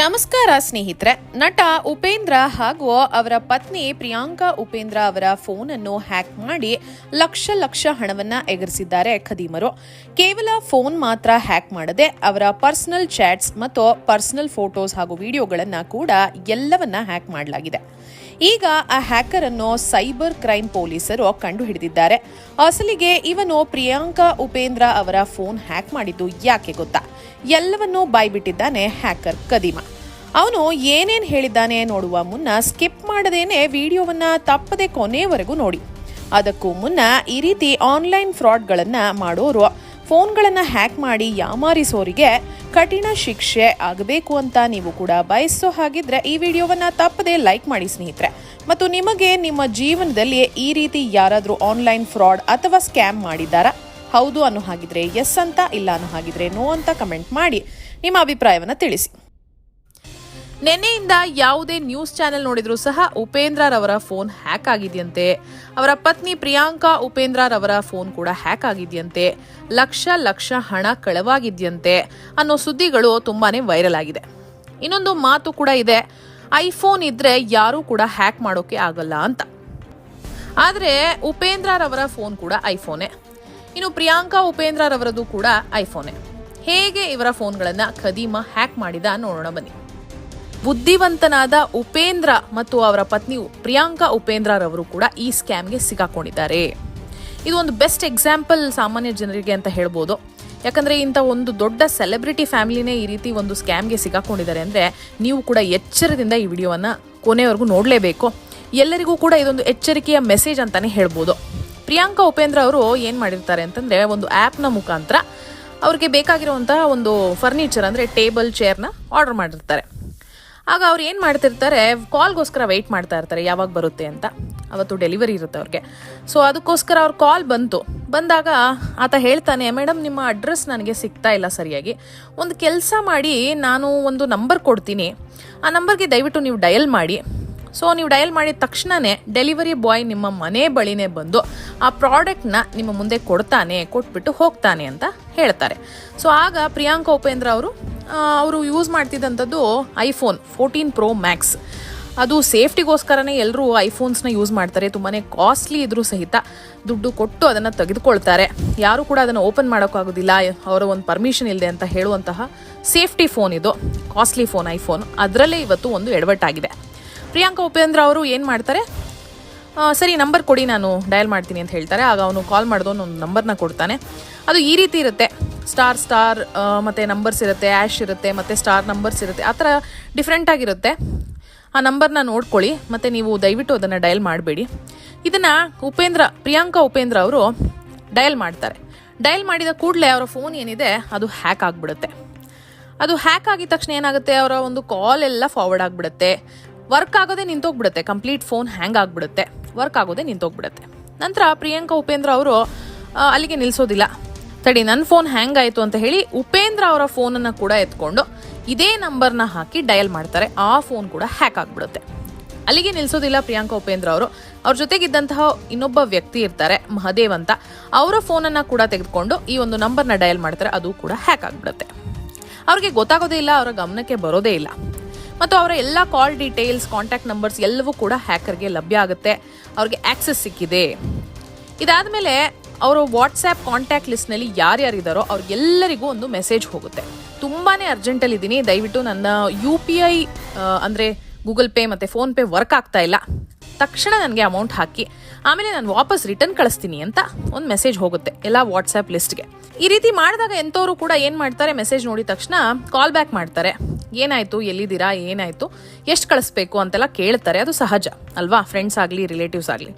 ನಮಸ್ಕಾರ ಸ್ನೇಹಿತರೆ, ನಟ ಉಪೇಂದ್ರ ಹಾಗೂ ಅವರ ಪತ್ನಿ ಪ್ರಿಯಾಂಕಾ ಉಪೇಂದ್ರ ಅವರ ಫೋನ್ ಅನ್ನು ಹ್ಯಾಕ್ ಮಾಡಿ ಲಕ್ಷ ಲಕ್ಷ ಹಣವನ್ನ ಎಗರಿಸಿದ್ದಾರೆ ಖದೀಮರು. ಕೇವಲ ಫೋನ್ ಮಾತ್ರ ಹ್ಯಾಕ್ ಮಾಡದೆ ಅವರ ಪರ್ಸನಲ್ ಚಾಟ್ಸ್ ಮತ್ತು ಪರ್ಸನಲ್ ಫೋಟೋಸ್ ಹಾಗೂ ವಿಡಿಯೋಗಳನ್ನು ಕೂಡ ಎಲ್ಲವನ್ನ ಹ್ಯಾಕ್ ಮಾಡಲಾಗಿದೆ. ಈಗ ಆ ಹ್ಯಾಕರ್ ಅನ್ನು ಸೈಬರ್ ಕ್ರೈಮ್ ಪೊಲೀಸರು ಕಂಡು ಹಿಡಿದಿದ್ದಾರೆ ಅಸಲಿಗೆ ಇವನು ಪ್ರಿಯಾಂಕಾ ಉಪೇಂದ್ರ ಅವರ ಫೋನ್ ಹ್ಯಾಕ್ ಮಾಡಿದ್ದು ಯಾಕೆ ಗೊತ್ತಾ? ಎಲ್ಲವನ್ನೂ ಬಾಯ್ಬಿಟ್ಟಿದ್ದಾನೆ ಹ್ಯಾಕರ್ ಕದೀಮ. ಅವನು ಏನೇನ್ ಹೇಳಿದ್ದಾನೆ ನೋಡುವ ಮುನ್ನ ಸ್ಕಿಪ್ ಮಾಡದೇನೆ ವಿಡಿಯೋವನ್ನ ತಪ್ಪದೆ ಕೊನೆಯವರೆಗೂ ನೋಡಿ. ಅದಕ್ಕೂ ಮುನ್ನ ಈ ರೀತಿ ಆನ್ಲೈನ್ ಫ್ರಾಡ್ಗಳನ್ನ ಮಾಡೋರು ಫೋನ್ಗಳನ್ನ ಹ್ಯಾಕ್ ಮಾಡಿ ಯಾಮಾರಿಸೋರಿಗೆ ಕಠಿಣ ಶಿಕ್ಷೆ ಆಗಬೇಕು ಅಂತ ನೀವು ಕೂಡ ಬಯಸೋ ಹಾಗಿದ್ರೆ ಈ ವಿಡಿಯೋವನ್ನು ತಪ್ಪದೆ ಲೈಕ್ ಮಾಡಿ ಸ್ನೇಹಿತರೆ. ಮತ್ತು ನಿಮಗೆ ನಿಮ್ಮ ಜೀವನದಲ್ಲಿ ಈ ರೀತಿ ಯಾರಾದರೂ ಆನ್ಲೈನ್ ಫ್ರಾಡ್ ಅಥವಾ ಸ್ಕ್ಯಾಮ್ ಮಾಡಿದ್ದಾರಾ? ಹೌದು ಅನ್ನೋ ಹಾಗಿದ್ರೆ ಎಸ್ ಅಂತ ಇಲ್ಲ ಅನ್ನೋ ಹಾಗಿದ್ರೆ ನೋ ಅಂತ ಕಮೆಂಟ್ ಮಾಡಿ ನಿಮ್ಮ ಅಭಿಪ್ರಾಯವನ್ನು ತಿಳಿಸಿ. ನಿನ್ನೆಯಿಂದ ಯಾವುದೇ ನ್ಯೂಸ್ ಚಾನೆಲ್ ನೋಡಿದ್ರೂ ಸಹ ಉಪೇಂದ್ರರವರ ಫೋನ್ ಹ್ಯಾಕ್ ಆಗಿದೆಯಂತೆ. ಅವರ ಪತ್ನಿ ಪ್ರಿಯಾಂಕಾ ಉಪೇಂದ್ರರವರ ಫೋನ್ ಕೂಡ ಹ್ಯಾಕ್ ಆಗಿದೆಯಂತೆ. ಲಕ್ಷ ಲಕ್ಷ ಹಣ ಕಳವಾಗಿದೆಯಂತೆ. ಅನ್ನೋ ಸುದ್ದಿಗಳು ತುಂಬಾನೇ ವೈರಲ್ ಆಗಿದೆ. ಇನ್ನೊಂದು ಮಾತು ಕೂಡ ಇದೆ. ಐಫೋನ್ ಇದ್ರೆ ಯಾರೂ ಕೂಡ ಹ್ಯಾಕ್ ಮಾಡೋಕೆ ಆಗಲ್ಲ ಅಂತ. ಆದರೆ ಉಪೇಂದ್ರರವರ ಫೋನ್ ಕೂಡ ಐಫೋನೇ. ಇನ್ನು ಪ್ರಿಯಾಂಕಾ ಉಪೇಂದ್ರರವರದು ಕೂಡ ಐಫೋನೇ. ಹೇಗೆ ಇವರ ಫೋನ್ಗಳನ್ನು ಖದೀಮ ಹ್ಯಾಕ್ ಮಾಡಿದ ನೋಡೋಣ ಬನ್ನಿ. ಬುದ್ಧಿವಂತನಾದ ಉಪೇಂದ್ರ ಮತ್ತು ಅವರ ಪತ್ನಿ ಪ್ರಿಯಾಂಕಾ ಉಪೇಂದ್ರರವರು ಕೂಡ ಈ ಸ್ಕ್ಯಾಮ್ಗೆ ಸಿಕ್ಕಾಕೊಂಡಿದ್ದಾರೆ. ಇದು ಒಂದು ಬೆಸ್ಟ್ ಎಕ್ಸಾಂಪಲ್ ಸಾಮಾನ್ಯ ಜನರಿಗೆ ಅಂತ ಹೇಳ್ಬೋದು. ಯಾಕಂದ್ರೆ ಇಂಥ ಒಂದು ದೊಡ್ಡ ಸೆಲೆಬ್ರಿಟಿ ಫ್ಯಾಮಿಲಿನೇ ಈ ರೀತಿ ಒಂದು ಸ್ಕ್ಯಾಮ್ಗೆ ಸಿಕ್ಕಾಕೊಂಡಿದ್ದಾರೆ ಅಂದರೆ ನೀವು ಕೂಡ ಎಚ್ಚರದಿಂದ ಈ ವಿಡಿಯೋವನ್ನು ಕೊನೆಯವರೆಗೂ ನೋಡಲೇಬೇಕು. ಎಲ್ಲರಿಗೂ ಕೂಡ ಇದೊಂದು ಎಚ್ಚರಿಕೆಯ ಮೆಸೇಜ್ ಅಂತಲೇ ಹೇಳ್ಬೋದು. ಪ್ರಿಯಾಂಕಾ ಉಪೇಂದ್ರ ಅವರು ಏನು ಮಾಡಿರ್ತಾರೆ ಅಂತಂದರೆ ಒಂದು ಆ್ಯಪ್ನ ಮುಖಾಂತರ ಅವ್ರಿಗೆ ಬೇಕಾಗಿರುವಂತಹ ಒಂದು ಫರ್ನಿಚರ್ ಅಂದರೆ ಟೇಬಲ್, ಚೇರ್ನ ಆರ್ಡರ್ ಮಾಡಿರ್ತಾರೆ. ಆಗ ಅವ್ರು ಏನು ಮಾಡ್ತಿರ್ತಾರೆ ಕಾಲ್ಗೋಸ್ಕರ ವೆಯ್ಟ್ ಮಾಡ್ತಾ ಇರ್ತಾರೆ, ಯಾವಾಗ ಬರುತ್ತೆ ಅಂತ. ಅವತ್ತು ಡೆಲಿವರಿ ಇರುತ್ತೆ ಅವ್ರಿಗೆ. ಸೊ ಅದಕ್ಕೋಸ್ಕರ ಅವ್ರ ಕಾಲ್ ಬಂತು. ಬಂದಾಗ ಆತ ಹೇಳ್ತಾನೆ ಮೇಡಮ್ ನಿಮ್ಮ ಅಡ್ರೆಸ್ ನನಗೆ ಸಿಗ್ತಾ ಇಲ್ಲ ಸರಿಯಾಗಿ. ಒಂದು ಕೆಲಸ ಮಾಡಿ ನಾನು ಒಂದು ನಂಬರ್ ಕೊಡ್ತೀನಿ. ಆ ನಂಬರ್ಗೆ ದಯವಿಟ್ಟು ನೀವು ಡಯಲ್ ಮಾಡಿ. ಸೊ ನೀವು ಡಯಲ್ ಮಾಡಿದ ತಕ್ಷಣವೇ ಡೆಲಿವರಿ ಬಾಯ್ ನಿಮ್ಮ ಮನೆ ಬಳಿನೇ ಬಂದು ಆ ಪ್ರಾಡಕ್ಟ್ನ ನಿಮ್ಮ ಮುಂದೆ ಕೊಡ್ತಾನೆ, ಕೊಟ್ಬಿಟ್ಟು ಹೋಗ್ತಾನೆ ಅಂತ ಹೇಳ್ತಾರೆ. ಸೊ ಆಗ ಪ್ರಿಯಾಂಕ ಉಪೇಂದ್ರ ಅವರು ಅವರು ಯೂಸ್ ಮಾಡ್ತಿದ್ದಂಥದ್ದು ಐಫೋನ್ ಫೋರ್ಟೀನ್ ಪ್ರೋ ಮ್ಯಾಕ್ಸ್ ಅದು ಸೇಫ್ಟಿಗೋಸ್ಕರನೇ ಎಲ್ಲರೂ ಐಫೋನ್ಸ್ನ ಯೂಸ್ ಮಾಡ್ತಾರೆ. ತುಂಬಾ ಕಾಸ್ಟ್ಲಿ ಇದ್ರೂ ಸಹಿತ ದುಡ್ಡು ಕೊಟ್ಟು ಅದನ್ನು ತೆಗೆದುಕೊಳ್ತಾರೆ. ಯಾರು ಕೂಡ ಅದನ್ನು ಓಪನ್ ಮಾಡೋಕ್ಕಾಗೋದಿಲ್ಲ ಅವರ ಒಂದು ಪರ್ಮಿಷನ್ ಇಲ್ಲದೆ ಅಂತ ಹೇಳುವಂತಹ ಸೇಫ್ಟಿ ಫೋನ್ ಇದು. ಕಾಸ್ಟ್ಲಿ ಫೋನ್ ಐಫೋನ್ ಅದರಲ್ಲೇ ಇವತ್ತು ಒಂದು ಎಡವಟ್ಟಾಗಿದೆ. ಪ್ರಿಯಾಂಕಾ ಉಪೇಂದ್ರ ಅವರು ಏನು ಮಾಡ್ತಾರೆ? ಸರಿ ನಂಬರ್ ಕೊಡಿ, ನಾನು ಡಯಲ್ ಮಾಡ್ತೀನಿ ಅಂತ ಹೇಳ್ತಾರೆ. ಆಗ ಅವನು ಕಾಲ್ ಮಾಡಿದವನು ಒಂದು ನಂಬರ್ನ ಕೊಡ್ತಾನೆ. ಅದು ಈ ರೀತಿ ಇರುತ್ತೆ. ಸ್ಟಾರ್ ಸ್ಟಾರ್ ಮತ್ತು ನಂಬರ್ಸ್ ಇರುತ್ತೆ ಆ್ಯಶ್ ಇರುತ್ತೆ, ಮತ್ತು ಸ್ಟಾರ್ ನಂಬರ್ಸ್ ಇರುತ್ತೆ, ಆ ಥರ ಡಿಫ್ರೆಂಟಾಗಿರುತ್ತೆ ಆ ನಂಬರ್ನ ನೋಡ್ಕೊಳ್ಳಿ, ಮತ್ತು ನೀವು ದಯವಿಟ್ಟು ಅದನ್ನು ಡಯಲ್ ಮಾಡಬೇಡಿ. ಇದನ್ನು ಉಪೇಂದ್ರ, ಪ್ರಿಯಾಂಕಾ ಉಪೇಂದ್ರ ಅವರು ಡಯಲ್ ಮಾಡ್ತಾರೆ. ಡಯಲ್ ಮಾಡಿದ ಕೂಡಲೇ ಅವರ ಫೋನ್ ಏನಿದೆ, ಅದು ಹ್ಯಾಕ್ ಆಗಿಬಿಡುತ್ತೆ. ಅದು ಹ್ಯಾಕ್ ಆಗಿದ ತಕ್ಷಣ ಏನಾಗುತ್ತೆ, ಅವರ ಒಂದು ಕಾಲ್ ಎಲ್ಲ ಫಾರ್ವರ್ಡ್ ಆಗಿಬಿಡುತ್ತೆ. ವರ್ಕ್ ಆಗೋದೇ ನಿಂತೋಗ್ಬಿಡುತ್ತೆ ಕಂಪ್ಲೀಟ್ ಫೋನ್ ಹ್ಯಾಂಗ್ ಆಗಿಬಿಡುತ್ತೆ. ವರ್ಕ್ ಆಗೋದೇ ನಿಂತೋಗ್ಬಿಡುತ್ತೆ. ನಂತರ ಪ್ರಿಯಾಂಕಾ ಉಪೇಂದ್ರ ಅವರು ಅಲ್ಲಿಗೆ ನಿಲ್ಲಿಸೋದಿಲ್ಲ ತಡಿ ನನ್ನ ಫೋನ್ ಹ್ಯಾಂಗ್ ಆಯಿತು ಅಂತ ಹೇಳಿ ಉಪೇಂದ್ರ ಅವರ ಫೋನನ್ನು ಕೂಡ ಎತ್ಕೊಂಡು ಇದೇ ನಂಬರ್ನ ಹಾಕಿ ಡಯಲ್ ಮಾಡ್ತಾರೆ. ಆ ಫೋನ್ ಕೂಡ ಹ್ಯಾಕ್ ಆಗಿಬಿಡುತ್ತೆ. ಅಲ್ಲಿಗೆ ನಿಲ್ಲಿಸೋದಿಲ್ಲ ಪ್ರಿಯಾಂಕಾ ಉಪೇಂದ್ರ ಅವರು. ಅವ್ರ ಜೊತೆಗಿದ್ದಂತಹ ಇನ್ನೊಬ್ಬ ವ್ಯಕ್ತಿ ಇರ್ತಾರೆ, ಮಹದೇವ್ ಅಂತ. ಅವರ ಫೋನನ್ನು ಕೂಡ ತೆಗೆದುಕೊಂಡು ಈ ಒಂದು ನಂಬರ್ನ ಡಯಲ್ ಮಾಡ್ತಾರೆ, ಅದು ಕೂಡ ಹ್ಯಾಕ್ ಆಗಿಬಿಡುತ್ತೆ. ಅವ್ರಿಗೆ ಗೊತ್ತಾಗೋದೇ ಇಲ್ಲ, ಅವರ ಗಮನಕ್ಕೆ ಬರೋದೇ ಇಲ್ಲ. ಮತ್ತು ಅವರ ಎಲ್ಲ ಕಾಲ್ ಡೀಟೇಲ್ಸ್ ಕಾಂಟ್ಯಾಕ್ಟ್ ನಂಬರ್ಸ್ ಎಲ್ಲವೂ ಕೂಡ ಹ್ಯಾಕರ್ಗೆ ಲಭ್ಯ ಆಗುತ್ತೆ. ಅವ್ರಿಗೆ ಆಕ್ಸೆಸ್ ಸಿಕ್ಕಿದೆ. ಇದಾದಮೇಲೆ ಅವರು ವಾಟ್ಸ್ಆ್ಯಪ್ ಕಾಂಟ್ಯಾಕ್ಟ್ ಲಿಸ್ಟ್ನಲ್ಲಿ ಯಾರ್ಯಾರಿದ್ದಾರೋ ಅವ್ರಿಗೆಲ್ಲರಿಗೂ ಒಂದು ಮೆಸೇಜ್ ಹೋಗುತ್ತೆ. ತುಂಬಾ ಅರ್ಜೆಂಟಲ್ಲಿದ್ದೀನಿ. ದಯವಿಟ್ಟು ನನ್ನ ಯು ಪಿ ಐ ಅಂದರೆ ಗೂಗಲ್ ಪೇ ಮತ್ತು ಫೋನ್ಪೇ ವರ್ಕ್ ಆಗ್ತಾ ಇಲ್ಲ. ತಕ್ಷಣ ನನಗೆ ಅಮೌಂಟ್ ಹಾಕಿ, ಆಮೇಲೆ ನಾನು ವಾಪಸ್ ರಿಟರ್ನ್ ಕಳಿಸ್ತೀನಿ ಅಂತ ಒಂದು ಮೆಸೇಜ್ ಹೋಗುತ್ತೆ ಎಲ್ಲ ವಾಟ್ಸ್ಆ್ಯಪ್ ಲಿಸ್ಟ್ಗೆ. ಈ ರೀತಿ ಮಾಡಿದಾಗ ಎಂಥವರು ಕೂಡ ಏನು ಮಾಡ್ತಾರೆ, ಮೆಸೇಜ್ ನೋಡಿದ ತಕ್ಷಣ ಕಾಲ್ ಬ್ಯಾಕ್ ಮಾಡ್ತಾರೆ. ಏನಾಯಿತು, ಎಲ್ಲಿದ್ದೀರಾ, ಏನಾಯಿತು, ಎಷ್ಟು ಕಳಿಸ್ಬೇಕು ಅಂತೆಲ್ಲ ಕೇಳ್ತಾರೆ. ಅದು ಸಹಜ, ಅಲ್ವಾ? ಫ್ರೆಂಡ್ಸ್ ಆಗಲಿ, ರಿಲೇಟಿವ್ಸ್ ಆಗಲಿ.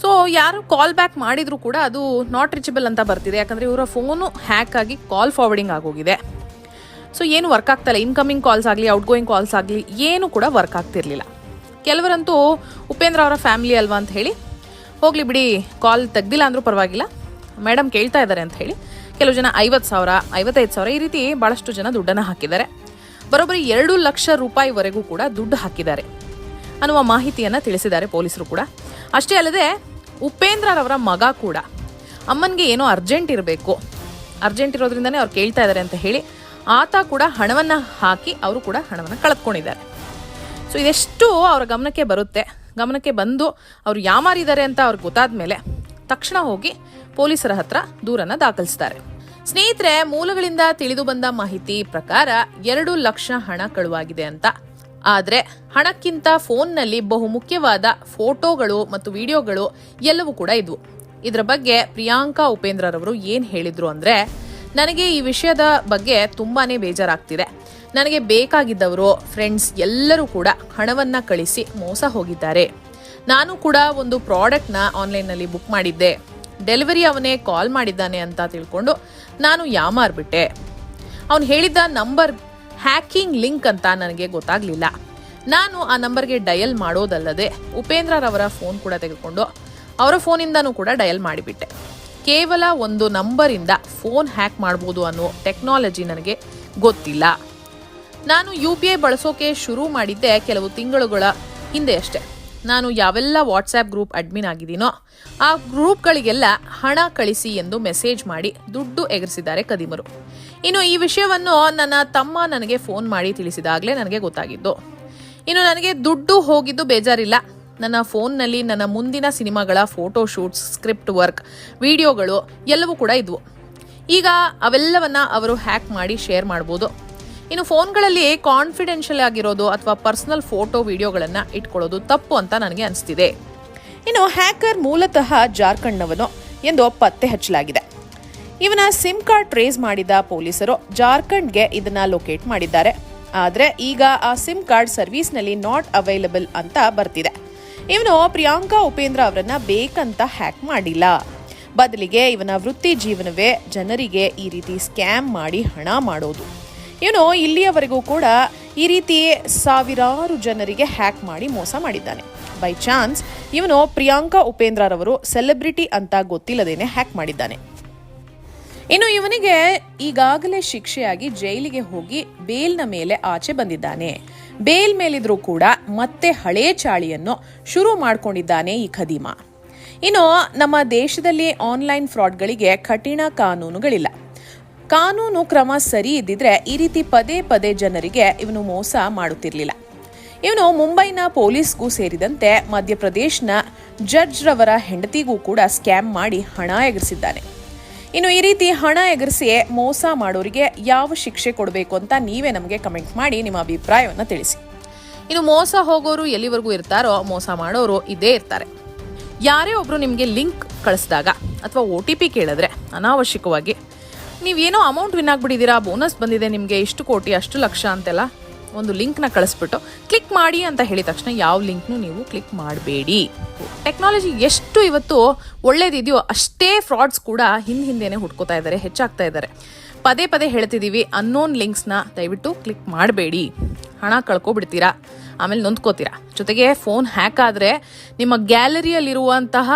ಸೊ ಯಾರು ಕಾಲ್ ಬ್ಯಾಕ್ ಮಾಡಿದ್ರು ಕೂಡ ಅದು ನಾಟ್ ರೀಚಬಲ್ ಅಂತ ಬರ್ತಿದೆ. ಯಾಕಂದರೆ ಇವರ ಫೋನು ಹ್ಯಾಕ್ ಆಗಿ ಕಾಲ್ ಫಾರ್ವರ್ಡಿಂಗ್ ಆಗೋಗಿದೆ. ಸೊ ಏನು ವರ್ಕ್ ಆಗ್ತಾಯಿಲ್ಲ ಇನ್ಕಮಿಂಗ್ ಕಾಲ್ಸ್ ಆಗಲಿ ಔಟ್ ಗೋಯಿಂಗ್ ಕಾಲ್ಸ್ ಆಗಲಿ, ಏನು ಕೂಡ ವರ್ಕ್ ಆಗ್ತಿರ್ಲಿಲ್ಲ. ಕೆಲವರಂತೂ ಉಪೇಂದ್ರ ಅವರ ಫ್ಯಾಮಿಲಿ ಅಲ್ವಾ ಅಂತ ಹೇಳಿ, ಹೋಗಲಿ ಬಿಡಿ ಕಾಲ್ ತೆಗ್ದಿಲ್ಲ ಅಂದರೂ ಪರವಾಗಿಲ್ಲ. ಮೇಡಮ್ ಕೇಳ್ತಾ ಇದ್ದಾರೆ ಅಂತ ಹೇಳಿ, ಕೆಲವು ಜನ ಐವತ್ತು ಸಾವಿರ, ಐವತ್ತೈದು ಸಾವಿರ ಈ ರೀತಿ ಭಾಳಷ್ಟು ಜನ ದುಡ್ಡನ್ನು ಹಾಕಿದ್ದಾರೆ. ಬರೋಬ್ಬರಿ ಎರಡು ಲಕ್ಷ ರೂಪಾಯಿವರೆಗೂ ಕೂಡ ದುಡ್ಡು ಹಾಕಿದ್ದಾರೆ ಅನ್ನುವ ಮಾಹಿತಿಯನ್ನು ತಿಳಿಸಿದ್ದಾರೆ ಪೊಲೀಸರು ಕೂಡ. ಅಷ್ಟೇ ಅಲ್ಲದೆ ಉಪೇಂದ್ರರವರ ಮಗ ಕೂಡ. ಅಮ್ಮನಿಗೆ ಏನೋ ಅರ್ಜೆಂಟ್ ಇರಬೇಕು. ಅರ್ಜೆಂಟ್ ಇರೋದ್ರಿಂದನೇ ಅವ್ರು ಕೇಳ್ತಾ ಇದ್ದಾರೆ ಅಂತ ಹೇಳಿ ಆತ ಕೂಡ ಹಣವನ್ನು ಹಾಕಿ ಅವರು ಕೂಡ ಹಣವನ್ನು ಕಳೆದುಕೊಂಡಿದ್ದಾರೆ. ಸೊ ಇದೆಷ್ಟು ಅವರ ಗಮನಕ್ಕೆ ಬರುತ್ತೆ. ಗಮನಕ್ಕೆ ಬಂದು ಅವರು ಯಾಮಾರಿದ್ದಾರೆ ಅಂತ ಅವ್ರಿಗೆ ಗೊತ್ತಾದ ಮೇಲೆ ತಕ್ಷಣ ಹೋಗಿ ಪೊಲೀಸರ ಹತ್ರ ದೂರನ್ನ ದಾಖಲಿಸ್ತಾರೆ. ಸ್ನೇಹಿತರೆ, ಮೂಲಗಳಿಂದ ತಿಳಿದು ಬಂದ ಮಾಹಿತಿ ಪ್ರಕಾರ ಎರಡು ಲಕ್ಷ ಹಣ ಕಳುವಾಗಿದೆ ಅಂತ ಆದ್ರೆ ಹಣಕ್ಕಿಂತ ಫೋನ್ನಲ್ಲಿ ಬಹು ಮುಖ್ಯವಾದ ಫೋಟೋಗಳು ಮತ್ತು ವಿಡಿಯೋಗಳು ಎಲ್ಲವೂ ಕೂಡ ಇದ್ವು. ಇದರ ಬಗ್ಗೆ ಪ್ರಿಯಾಂಕಾ ಉಪೇಂದ್ರರವರು ಏನ್ ಹೇಳಿದ್ರು ಅಂದ್ರೆ, ನನಗೆ ಈ ವಿಷಯದ ಬಗ್ಗೆ ತುಂಬಾನೇ ಬೇಜಾರಾಗ್ತಿದೆ. ನನಗೆ ಬೇಕಾಗಿದ್ದವರು ಫ್ರೆಂಡ್ಸ್ ಎಲ್ಲರೂ ಕೂಡ ಹಣವನ್ನ ಕಳಿಸಿ ಮೋಸ ಹೋಗಿದ್ದಾರೆ. ನಾನು ಕೂಡ ಒಂದು ಪ್ರಾಡಕ್ಟ್ನ ಆನ್ಲೈನ್ನಲ್ಲಿ ಬುಕ್ ಮಾಡಿದ್ದೆ. ಡೆಲಿವರಿ ಅವನೇ ಕಾಲ್ ಮಾಡಿದ್ದಾನೆ ಅಂತ ತಿಳ್ಕೊಂಡು ನಾನು ಯಾಮಾರ್ಬಿಟ್ಟೆ. ಅವನು ಹೇಳಿದ್ದ ನಂಬರ್ ಹ್ಯಾಕಿಂಗ್ ಲಿಂಕ್ ಅಂತ ನನಗೆ ಗೊತ್ತಾಗ್ಲಿಲ್ಲ. ನಾನು ಆ ನಂಬರ್ಗೆ ಡಯಲ್ ಮಾಡೋದಲ್ಲದೆ ಉಪೇಂದ್ರರವರ ಫೋನ್ ಕೂಡ ತೆಗೆದುಕೊಂಡು ಅವರ ಫೋನಿಂದನೂ ಕೂಡ ಡಯಲ್ ಮಾಡಿಬಿಟ್ಟೆ. ಕೇವಲ ಒಂದು ನಂಬರಿಂದ ಫೋನ್ ಹ್ಯಾಕ್ ಮಾಡ್ಬೋದು ಅನ್ನೋ ಟೆಕ್ನಾಲಜಿ ನನಗೆ ಗೊತ್ತಿಲ್ಲ. ನಾನು ಯು ಪಿ ಐ ಬಳಸೋಕೆ ಶುರು ಮಾಡಿದ್ದೆ ಕೆಲವು ತಿಂಗಳುಗಳ ಹಿಂದೆ ಅಷ್ಟೇ. ನಾನು ಯಾವೆಲ್ಲ ವಾಟ್ಸ್ಆ್ಯಪ್ ಗ್ರೂಪ್ ಅಡ್ಮಿನ್ ಆಗಿದ್ದೀನೋ ಆ ಗ್ರೂಪ್ಗಳಿಗೆಲ್ಲ ಹಣ ಕಳಿಸಿ ಎಂದು ಮೆಸೇಜ್ ಮಾಡಿ ದುಡ್ಡು ಎಗರಿಸಿದ್ದಾರೆ ಕದಿಮರು. ಇನ್ನು ಈ ವಿಷಯವನ್ನು ನನ್ನ ತಮ್ಮ ನನಗೆ ಫೋನ್ ಮಾಡಿ ತಿಳಿಸಿದಾಗಲೇ ನನಗೆ ಗೊತ್ತಾಗಿದ್ದು. ಇನ್ನು ನನಗೆ ದುಡ್ಡು ಹೋಗಿದ್ದು ಬೇಜಾರಿಲ್ಲ. ನನ್ನ ಫೋನ್ನಲ್ಲಿ ನನ್ನ ಮುಂದಿನ ಸಿನಿಮಾಗಳ ಫೋಟೋ ಶೂಟ್ಸ್, ಸ್ಕ್ರಿಪ್ಟ್ ವರ್ಕ್, ವಿಡಿಯೋಗಳು ಎಲ್ಲವೂ ಕೂಡ ಇದ್ವು. ಈಗ ಅವೆಲ್ಲವನ್ನ ಅವರು ಹ್ಯಾಕ್ ಮಾಡಿ ಶೇರ್ ಮಾಡ್ಬೋದು. ಇನ್ನು ಫೋನ್ಗಳಲ್ಲಿ ಕಾನ್ಫಿಡೆನ್ಷಿಯಲ್ ಆಗಿರೋದು ಅಥವಾ ಪರ್ಸನಲ್ ಫೋಟೋ ವಿಡಿಯೋಗಳನ್ನು ಇಟ್ಕೊಳ್ಳೋದು ತಪ್ಪು ಅಂತ ನನಗೆ ಅನಿಸ್ತಿದೆ. ಇನ್ನು ಹ್ಯಾಕರ್ ಮೂಲತಃ ಜಾರ್ಖಂಡ್ನವನು ಎಂದು ಪತ್ತೆ ಹಚ್ಚಲಾಗಿದೆ. ಇವನ ಸಿಮ್ ಕಾರ್ಡ್ ಟ್ರೇಸ್ ಮಾಡಿದ ಪೊಲೀಸರು ಜಾರ್ಖಂಡ್ಗೆ ಇದನ್ನ ಲೊಕೇಟ್ ಮಾಡಿದ್ದಾರೆ. ಆದರೆ ಈಗ ಆ ಸಿಮ್ ಕಾರ್ಡ್ ಸರ್ವಿಸ್ನಲ್ಲಿ ನಾಟ್ ಅವೈಲಬಲ್ ಅಂತ ಬರ್ತಿದೆ. ಇವನು ಪ್ರಿಯಾಂಕಾ ಉಪೇಂದ್ರ ಅವರನ್ನ ಬೇಕಂತ ಹ್ಯಾಕ್ ಮಾಡಿಲ್ಲ. ಬದಲಿಗೆ ಇವನ ವೃತ್ತಿ ಜೀವನವೇ ಜನರಿಗೆ ಈ ರೀತಿ ಸ್ಕ್ಯಾಮ್ ಮಾಡಿ ಹಣ ಮಾಡೋದು. ಇವನು ಇಲ್ಲಿಯವರೆಗೂ ಕೂಡ ಈ ರೀತಿ ಸಾವಿರಾರು ಜನರಿಗೆ ಹ್ಯಾಕ್ ಮಾಡಿ ಮೋಸ ಮಾಡಿದ್ದಾನೆ. ಬೈ ಚಾನ್ಸ್ ಇವನು ಪ್ರಿಯಾಂಕಾ ಉಪೇಂದ್ರರವರು ಸೆಲೆಬ್ರಿಟಿ ಅಂತ ಗೊತ್ತಿಲ್ಲದೇನೆ ಹ್ಯಾಕ್ ಮಾಡಿದ್ದಾನೆ. ಇನ್ನು ಇವನಿಗೆ ಈಗಾಗಲೇ ಶಿಕ್ಷೆಯಾಗಿ ಜೈಲಿಗೆ ಹೋಗಿ ಬೇಲ್ನ ಮೇಲೆ ಆಚೆ ಬಂದಿದ್ದಾನೆ. ಬೇಲ್ ಮೇಲಿದ್ರೂ ಕೂಡ ಮತ್ತೆ ಹಳೇ ಚಾಳಿಯನ್ನು ಶುರು ಮಾಡಿಕೊಂಡಿದ್ದಾನೆ ಈ ಖದೀಮ. ಇನ್ನು ನಮ್ಮ ದೇಶದಲ್ಲಿ ಆನ್ಲೈನ್ ಫ್ರಾಡ್ಗಳಿಗೆ ಕಠಿಣ ಕಾನೂನುಗಳಿಲ್ಲ. ಕಾನೂನು ಕ್ರಮ ಸರಿ ಇದ್ದಿದ್ರೆ ಈ ರೀತಿ ಪದೇ ಪದೇ ಜನರಿಗೆ ಇವನು ಮೋಸ ಮಾಡುತ್ತಿರಲಿಲ್ಲ. ಇವನು ಮುಂಬೈನ ಪೊಲೀಸ್ಗೂ ಸೇರಿದಂತೆ ಮಧ್ಯಪ್ರದೇಶ್ನ ಜಡ್ಜ್ರವರ ಹೆಂಡತಿಗೂ ಕೂಡ ಸ್ಕ್ಯಾಮ್ ಮಾಡಿ ಹಣ ಎಗರಿಸಿದ್ದಾನೆ. ಇನ್ನು ಈ ರೀತಿ ಹಣ ಎಗರಿಸಿ ಮೋಸ ಮಾಡೋರಿಗೆ ಯಾವ ಶಿಕ್ಷೆ ಕೊಡಬೇಕು ಅಂತ ನೀವೇ ನಮಗೆ ಕಮೆಂಟ್ ಮಾಡಿ ನಿಮ್ಮ ಅಭಿಪ್ರಾಯವನ್ನು ತಿಳಿಸಿ. ಇನ್ನು ಮೋಸ ಹೋಗೋರು ಎಲ್ಲಿವರೆಗೂ ಇರ್ತಾರೋ ಮೋಸ ಮಾಡೋರು ಇದೇ ಇರ್ತಾರೆ. ಯಾರೇ ಒಬ್ಬರು ನಿಮಗೆ ಲಿಂಕ್ ಕಳಿಸಿದಾಗ ಅಥವಾ ಒ ಟಿ ಪಿ ಕೇಳಿದ್ರೆ ಅನಾವಶ್ಯಕವಾಗಿ ನೀವೇನೋ ಅಮೌಂಟ್ ವಿನ್ ಆಗ್ಬಿಟ್ಟಿದ್ದೀರಾ, ಬೋನಸ್ ಬಂದಿದೆ ನಿಮಗೆ, ಇಷ್ಟು ಕೋಟಿ, ಅಷ್ಟು ಲಕ್ಷ ಅಂತೆಲ್ಲ ಒಂದು ಲಿಂಕ್ನ ಕಳಿಸ್ಬಿಟ್ಟು ಕ್ಲಿಕ್ ಮಾಡಿ ಅಂತ ಹೇಳಿದ ತಕ್ಷಣ ಯಾವ ಲಿಂಕ್ನು ನೀವು ಕ್ಲಿಕ್ ಮಾಡಬೇಡಿ. ಟೆಕ್ನಾಲಜಿ ಎಷ್ಟು ಇವತ್ತು ಒಳ್ಳೇದಿದೆಯೋ ಅಷ್ಟೇ ಫ್ರಾಡ್ಸ್ ಕೂಡ ಹಿಂದೆ ಹಿಂದೆನೆ ಹುಡ್ಕೋತಾ ಇದ್ದಾರೆ, ಹೆಚ್ಚಾಗ್ತಾ ಇದ್ದಾರೆ. ಪದೇ ಪದೇ ಹೇಳ್ತಿದ್ದೀವಿ ಅನ್ನೋನ್ ಲಿಂಕ್ಸ್ನ ದಯವಿಟ್ಟು ಕ್ಲಿಕ್ ಮಾಡಬೇಡಿ. ಹಣ ಕಳ್ಕೊಬಿಡ್ತೀರಾ? ಆಮೇಲೆ ನೊಂದ್ಕೋತೀರಾ? ಜೊತೆಗೆ ಫೋನ್ ಹ್ಯಾಕ್ ಆದರೆ ನಿಮ್ಮ ಗ್ಯಾಲರಿಯಲ್ಲಿರುವಂತಹ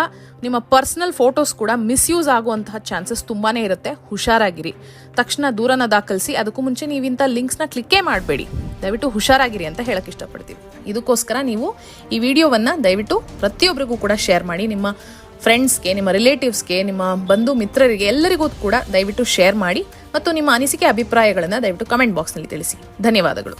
ನಿಮ್ಮ ಪರ್ಸನಲ್ ಫೋಟೋಸ್ ಕೂಡ ಮಿಸ್ಯೂಸ್ ಆಗುವಂತಹ ಚಾನ್ಸಸ್ ತುಂಬಾನೇ ಇರುತ್ತೆ. ಹುಷಾರಾಗಿರಿ. ತಕ್ಷಣ ದೂರನ ದಾಖಲಿಸಿ, ಅದಕ್ಕೂ ಮುಂಚೆ ನೀವು ಇಂಥ ಲಿಂಕ್ಸ್ನ ಕ್ಲಿಕ್ಕೇ ಮಾಡಬೇಡಿ. ದಯವಿಟ್ಟು ಹುಷಾರಾಗಿರಿ ಅಂತ ಹೇಳಕ್ ಇಷ್ಟಪಡ್ತೀವಿ. ಇದಕ್ಕೋಸ್ಕರ ನೀವು ಈ ವಿಡಿಯೋವನ್ನ ದಯವಿಟ್ಟು ಪ್ರತಿಯೊಬ್ಬರಿಗೂ ಕೂಡ ಶೇರ್ ಮಾಡಿ, ನಿಮ್ಮ ಫ್ರೆಂಡ್ಸ್ಗೆ ನಿಮ್ಮ ರಿಲೇಟಿವ್ಸ್ಗೆ ನಿಮ್ಮ ಬಂಧು ಮಿತ್ರರಿಗೆ ಎಲ್ಲರಿಗೂ ಕೂಡ ದಯವಿಟ್ಟು ಶೇರ್ ಮಾಡಿ ಮತ್ತು ನಿಮ್ಮ ಅನಿಸಿಕೆ, ಅಭಿಪ್ರಾಯಗಳನ್ನು ದಯವಿಟ್ಟು ಕಮೆಂಟ್ ಬಾಕ್ಸ್ನಲ್ಲಿ ತಿಳಿಸಿ. ಧನ್ಯವಾದಗಳು.